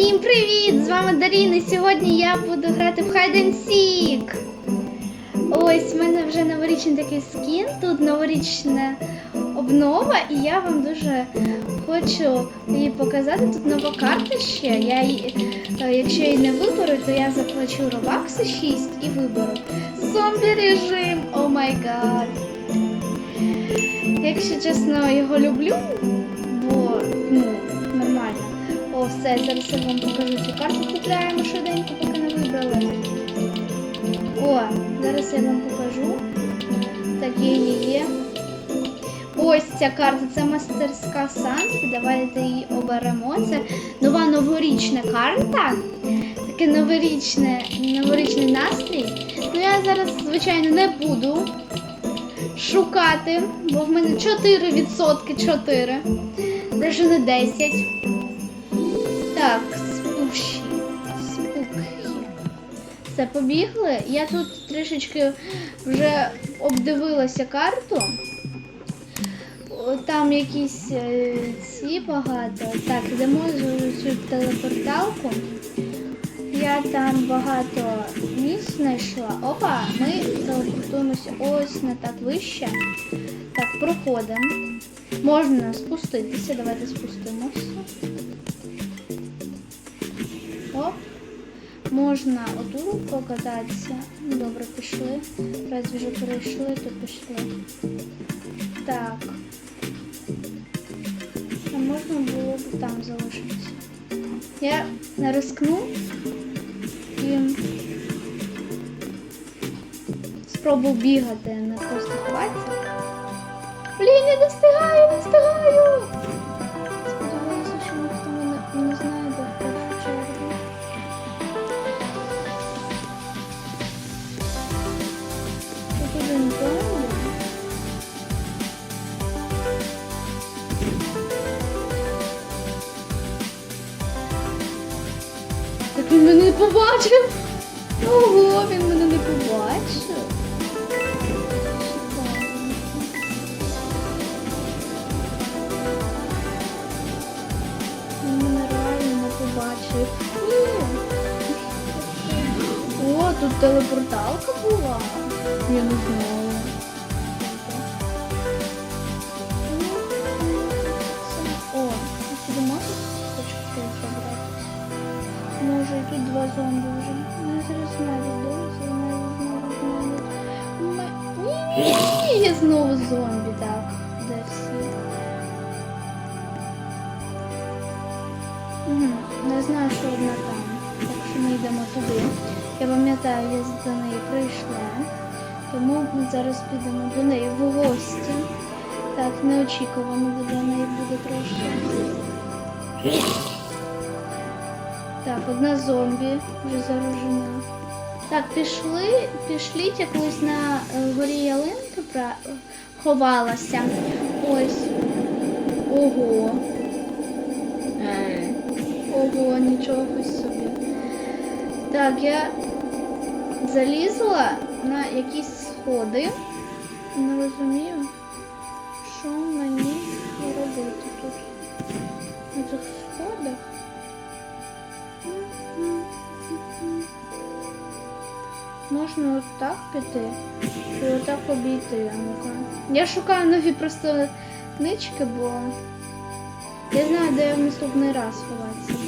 Всім привіт! З вами Даріна. і Сьогодні я буду грати в Hide and Seek. Ось в мене вже новорічний такий скін. Тут новорічна обнова, і я вам дуже хочу її показати. Тут нова карта ще. Я її, е, якщо її не виберу, то я заплачу робакси 6 і виберу. Зомбі режим! О май гад! Якщо чесно, його люблю. О, все, зараз я вам покажу цю карту. Купляємо швиденько, поки не вибрали. О, зараз я вам покажу. Так, є, є. Ось ця карта, це мастерська Санти. Давайте її оберемо. Це нова новорічна карта. Таке новорічне, новорічний настрій. Ну я зараз, звичайно, не буду шукати, бо в мене 4%, 4. Навіть не 10. Так, спуші. Спуки. Все, побігли. Я тут трішечки вже обдивилася карту. Там якісь е, ці багато. Так, йдемо цю телепорталку. Я там багато місць знайшла. Опа, ми телепортуємося ось на так вище. Так, проходимо. Можна спуститися. Давайте спустимося. Можна отут покататися. Ну, Добре, пішли. Раз вже перейшли, то пішли. Так. А можна було б там залишитися. Я рискну і спробую бігати, не просто ховатися. Блін, я не встигаю, не встигаю! Він мене не побачив. Ого, він мене не побачив. Він не побачив. О, тут телепорталка була. Я не знала. Може тут два зомбі вже. Мене зараз да? Зараз знайдуть, знайдуть, знайдуть. Ні, ні, ні, знову зомбі, так. Де всі? Не знаю, що одна там. Так що ми йдемо туди. Я пам'ятаю, я до неї прийшла. Тому ми зараз підемо до неї в гості. Так, неочікувано до неї буде трошки. Так, одна зомбі вже заражена. Так, пішли, пішліть, я на е, горі ялинки пра... ховалася. Ось. Ого. Ого, нічого собі. Так, я залізла на якісь сходи. Не розумію, Можна от так піти і отак обійти. а Ну-ка. Я шукаю нові просто нички, бо я знаю, де я наступний раз ховатися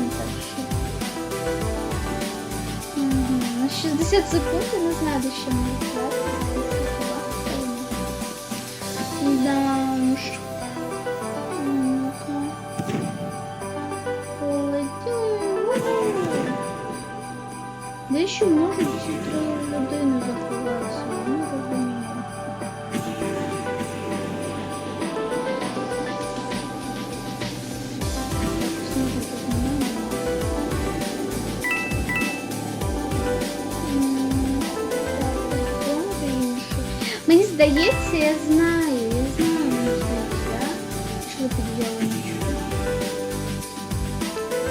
Обходимо так що. 60 секунд, я не знаю, де ще мені грати. Да, уж. Ну-ка. Полетіли. Де здається, я знаю, я знаю, мені що під ялиночку.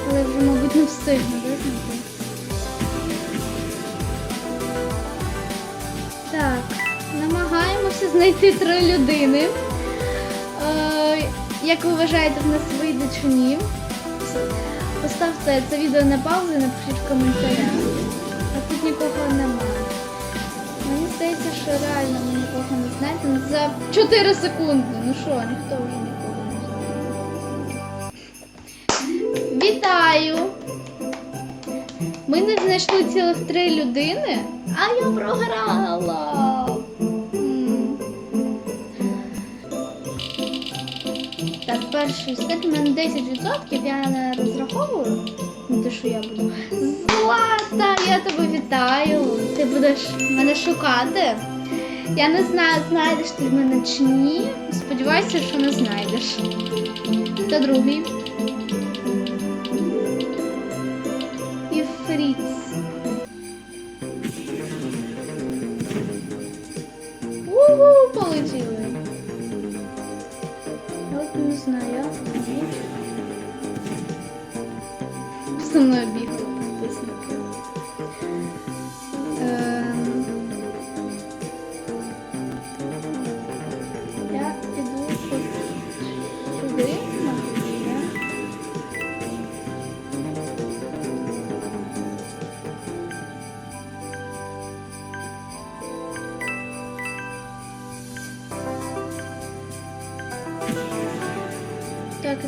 Але вже, мабуть, не встигну, да, знайти? Так, намагаємося знайти три людини. Е, як ви вважаєте, в нас вийде чи ні? Поставте це відео на паузу і напишіть в коментарях. А тут нікого немає. Не знайдемо за 4 секунди. Ну що, ніхто вже нікого не знайде. Вітаю! Ми не знайшли цілих три людини, а я програла. Так, перший степ у мене 10%, я не розраховую на те, що я буду. Злата, я тебе вітаю. Ти будеш мене шукати. Я не знаю, знайдеш ти мене чи ні. Сподіваюся, що не знайдеш. Та другий.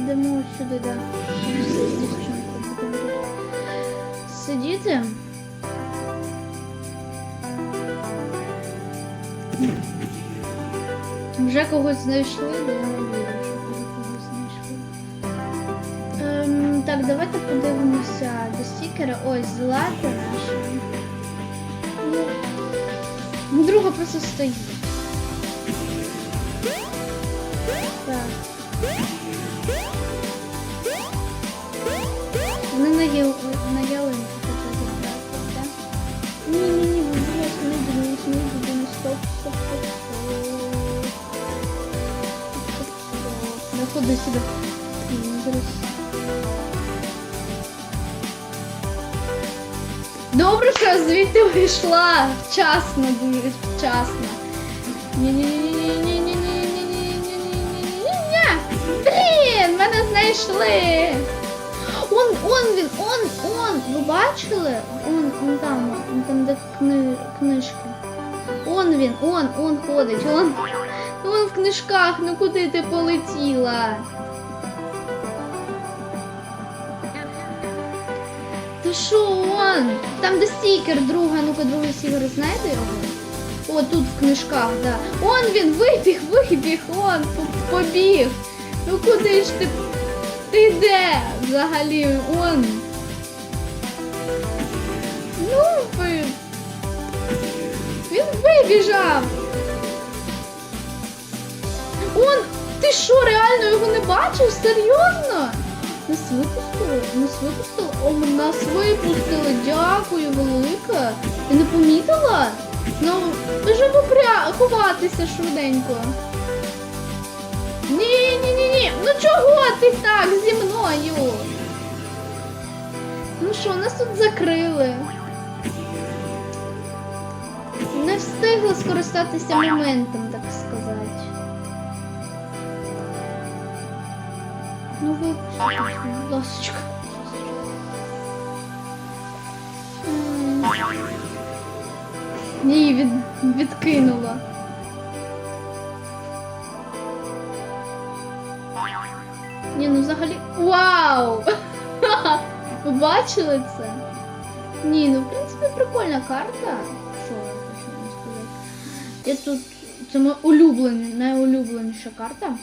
Ідемо сюди, да. Сидіти. Вже когось знайшли, але я не вірю, що вже когось знайшли. Ем, так, давайте подивимося до стікера. Ось злата наша. Ну, друга просто стоїть. Так. На, ял... на ялинку так? Ні, ні, ні, ласка, не дивись, не дивись, стоп, стоп, стоп, стоп. Да ходи сюди. Добре, що я звідти вийшла. Вчасно, дуже вчасно. Ні-ні-ні-ні-ні-ні-ні-ні-ні-ні-ні-ні-ні. Блін, мене знайшли. Он, он він, он, он. Ви бачили? Он, он там, он там де кни, книжки. Он він, он, он ходить, он. Он в книжках, ну куди ти полетіла? Та що он? Там де стікер друга, ну-ка другий стікер знайде його? О, тут в книжках, да. Он він вибіг, вибіг, он побіг. Ну куди ж ти? Ти де взагалі? Он. Ну ви. Він вибіжав. Он, ти що, реально його не бачив? Серйозно? Нас випустили? Нас випустили? О, нас випустили. Дякую, велика. Ти не помітила? Ну, вже попря... ховатися швиденько. Ні, ні, ні, ні. Ну чого ти так зі мною? Ну що, нас тут закрили. Не встигли скористатися моментом, так сказати. Ну випустіть, будь ласочка. Ні, від, відкинула. Ні, ну взагалі. Вау! Ви бачили це? Ні, ну в принципі прикольна карта. Що хочу вам сказати? Я тут. Це моя улюблена, найулюбленіша карта.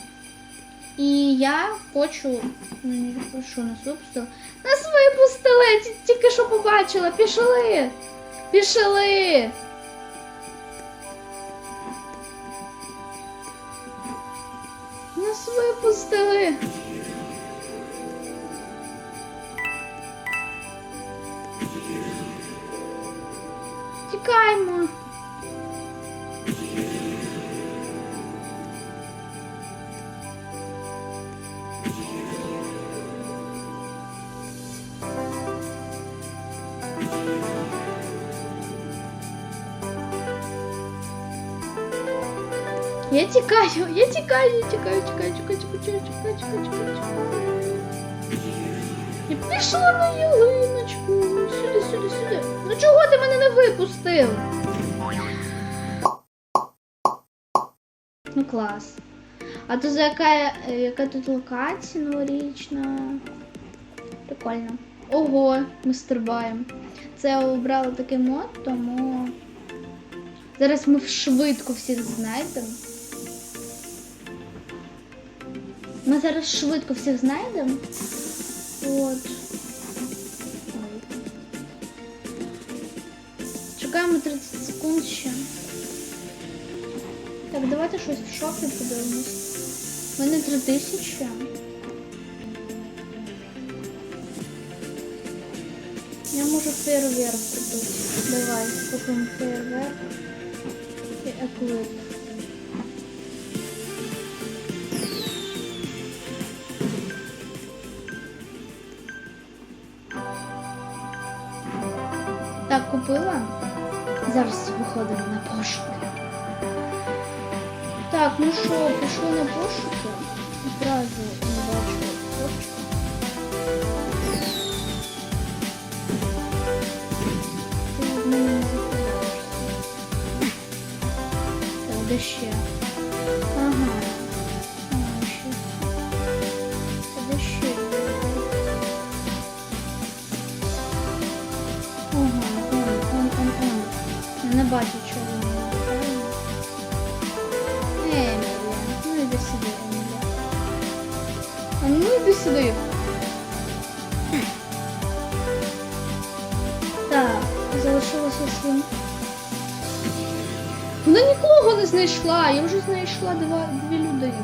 І я хочу. Мені що нас випустили? Нас випустили! Тільки що побачила. Пішли! Пішли! Нас випустили! чекаємо. Я тікаю, я тікаю, я тікаю, тікаю, тікаю, тікаю, тікаю, тікаю, тікаю, тікаю. Я пришла на ялиночку. Випустив? Ну клас. А то за яка, яка тут локація новорічна? Прикольно. Ого, ми стрибаємо. Це я обрала такий мод, тому зараз ми швидко всіх знайдемо. Ми зараз швидко всіх знайдемо. От. Чекаємо 30 секунд ще. Так, давайте щось в шокі подивимось. У мене 3000. Я можу фейерверк купити. Давай, купимо фейерверк і еклип. Так, купила. Зараз виходимо на пошуки. Так, ну що, пішли на пошуки. Одразу не бачу хлопчика. Ти від мене не заховаєшся. Так, де ще? Бачу, чого? Емілія. Ну йди сюди, Емілія. Ну йди сюди. Так, залишилося сім. Вона нікого не знайшла, я вже знайшла два, дві людини.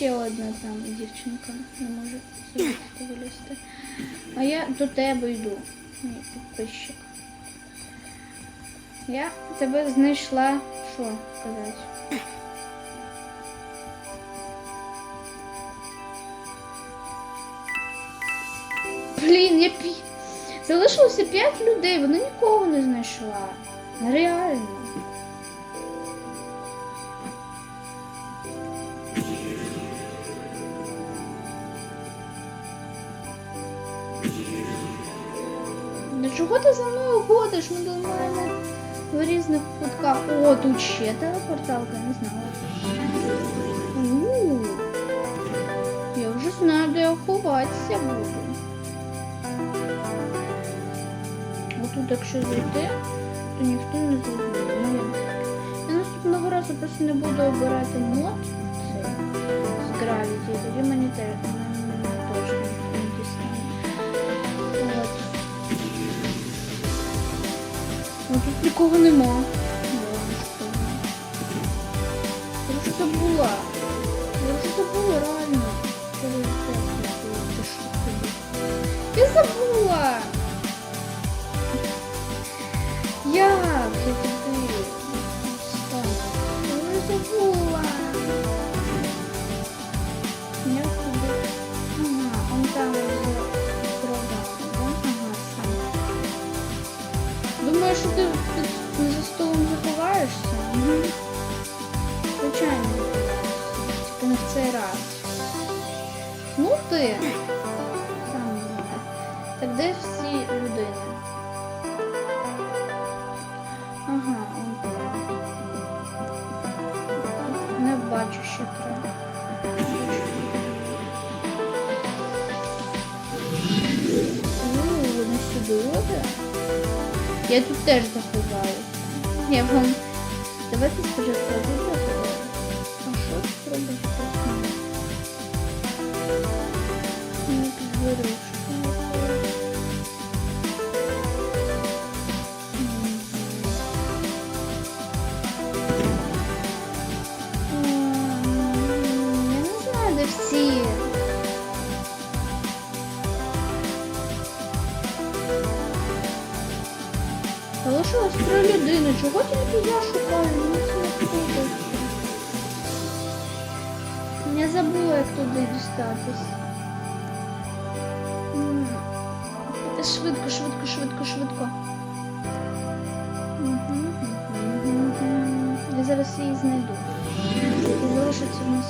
Ще одна там дівчинка не може вилізти. А я до тебе йду, мій підписчик. Я тебе знайшла, що сказати. Блін, я пі... Залишилося 5 людей, вона нікого не знайшла. Реально. Ти за мною ходиш? Ми тут маємо в різних кутках. О, тут ще телепорталка, не знала. У, Я вже знаю, де я ховатися буду. Отут, якщо зайти, то ніхто не зрозуміє. Я наступного разу просто не буду обирати мод цей з гравіті, тоді мені теж Нікого нема. Що це було? Що це було реально? Я забула! Я... Звичайно. Тільки не в цей раз. Ну ти. Сам не знаю. Так де всі людини? Ага, он. Не бачу ще треба. О, вони сюди роблять? Я тут теж заховаюся. Я вам. Давайте спочатку вибрати. А що тут Не Ну, людини. Чого тільки я шукаю? Не. Я забула, як туди дістатись. Швидко, швидко, швидко, швидко. Я зараз її знайду. І залишиться в нас.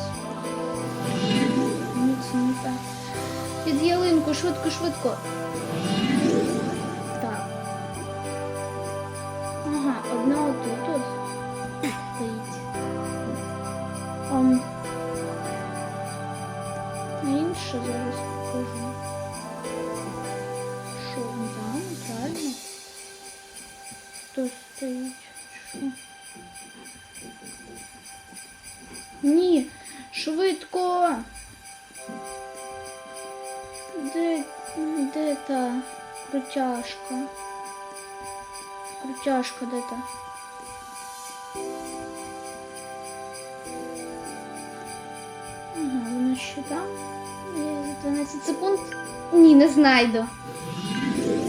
Ні, це не так. Під ялинку, швидко, швидко. Одна отут от стоїть. А інша зараз покажу. Що там, правильно? Хто стоїть? Що? Ні, швидко. Де, де та крутяшка? Крутяшка де та? Ага, вона ще там. За 12 секунд. Ні, не знайду.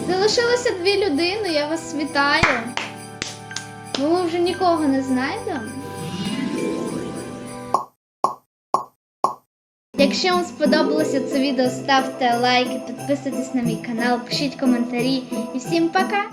Залишилося дві людини, я вас вітаю. Ну, ми вже нікого не знайдемо. Якщо вам сподобалося це відео, ставте лайки, підписуйтесь на мій канал, пишіть коментарі і всім пока!